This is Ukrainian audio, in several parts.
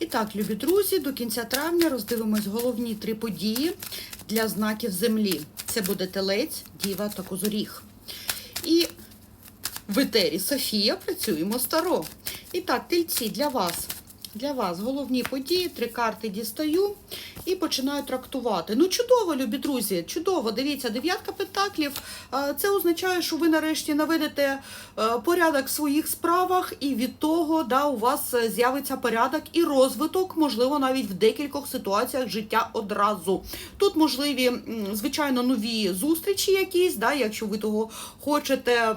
І так, любі друзі, до кінця травня роздивимось головні три події для знаків землі. Це буде телець, діва та козоріг. І в етері Софія працюємо старо. І так, тельці для вас. Для вас головні події, три карти дістаю і починаю трактувати. Ну, чудово, любі друзі, чудово. Дивіться, дев'ятка пентаклів. Це означає, що ви нарешті наведете е, порядок в своїх справах, і від того да, у вас е, з'явиться порядок і розвиток, можливо, навіть в декількох ситуаціях життя одразу. Тут можливі, звичайно, нові зустрічі якісь, да, якщо ви того хочете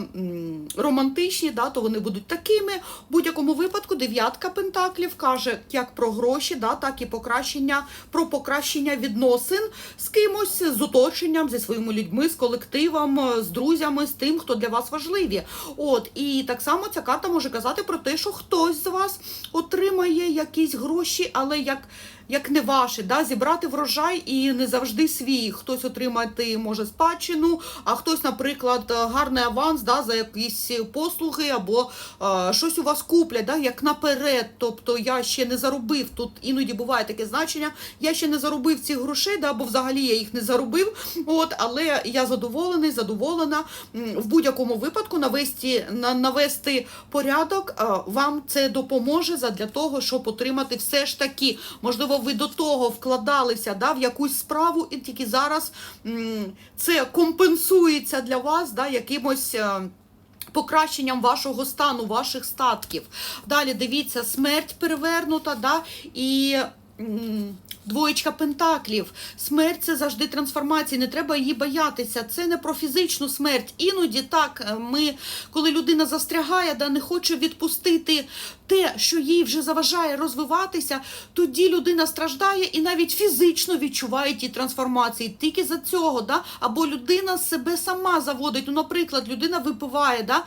романтичні, да, то вони будуть такими. В будь-якому випадку дев'ятка пентаклів каже як про гроші, да, так і покращення, про покращення відносин з кимось, з оточенням, зі своїми людьми, з колективом, е, з друзями, з тим, хто для вас важливі. От і так само ця карта може казати про те, що хтось з вас отримає якісь гроші, але як. Як не ваше, да, зібрати врожай і не завжди свій. Хтось отримати може спадщину, а хтось, наприклад, гарний аванс да, за якісь послуги або е, щось у вас куплять, да, як наперед. Тобто я ще не заробив. Тут іноді буває таке значення. Я ще не заробив цих грошей, да, бо взагалі я їх не заробив. От, але я задоволений, задоволена. В будь-якому випадку навести, на, навести порядок вам це допоможе задля того, щоб отримати все ж таки, можливо, ви до того вкладалися да, в якусь справу, і тільки зараз це компенсується для вас да, якимось. е, Покращенням вашого стану, ваших статків. Далі дивіться, смерть перевернута, да, і двоєчка пентаклів. Смерть це завжди трансформація, не треба її боятися. Це не про фізичну смерть. Іноді так, е, ми, коли людина застрягає, да, не хоче відпустити те, що їй вже заважає розвиватися, тоді людина страждає і навіть фізично відчуває ті трансформації. Тільки за цього, да? або людина себе сама заводить. Ну, наприклад, людина випиває да?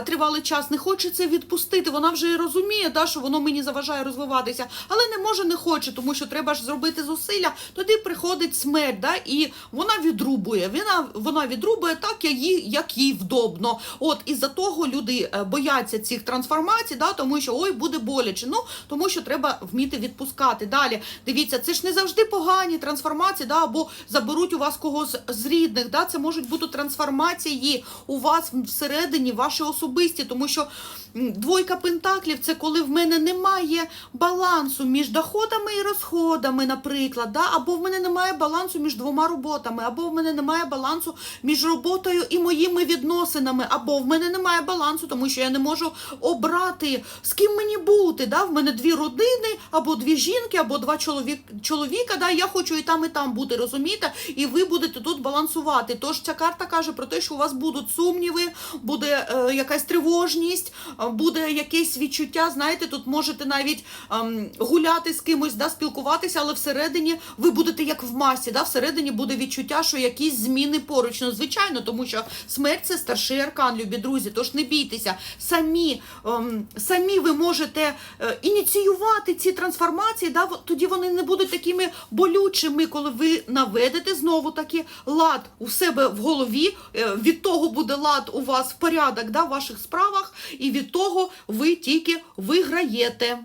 тривалий час, не хоче це відпустити. Вона вже розуміє, да, що воно мені заважає розвиватися, але не може, не хоче, тому що треба ж зробити зусилля. Тоді приходить смерть, да? і вона відрубує. Вона, вона відрубує так, як їй, як їй вдобно. От із-за того люди е, бояться цих трансформацій, да? тому що ой, буде боляче. Ну тому що треба вміти відпускати. Далі дивіться, це ж не завжди погані трансформації, да? або заберуть у вас когось з рідних. Да? Це можуть бути трансформації у вас всередині, ваші особисті, тому що двойка пентаклів це коли в мене немає балансу між доходами і розходами, наприклад, да? або в мене немає балансу між двома роботами, або в мене немає балансу між роботою і моїми відносинами, або в мене немає балансу, тому що я не можу обрати, з ким мені бути. Да? В мене дві родини, або дві жінки, або два чоловік, чоловіка. Да? Я хочу і там, і там бути, розумієте? І ви будете тут балансувати. Тож ця карта каже про те, що у вас будуть сумніви, буде е, якась тривожність, е, буде якесь відчуття. Знаєте, тут можете навіть ем, гуляти з кимось, да, спілкуватися, але всередині ви будете як в масі. Да? Всередині буде відчуття, що якісь зміни поруч. Ну, звичайно, тому що смерть це старший аркан, любі друзі. Тож не бійтеся. Самі, ем, самі ви можете е, ініціювати ці трансформації. Да? Тоді вони не будуть такими болючими, коли ви наведете знову таки лад у себе в голові. Е, від того буде лад у вас в порядок да, в ваших справах, і від того ви тільки виграєте.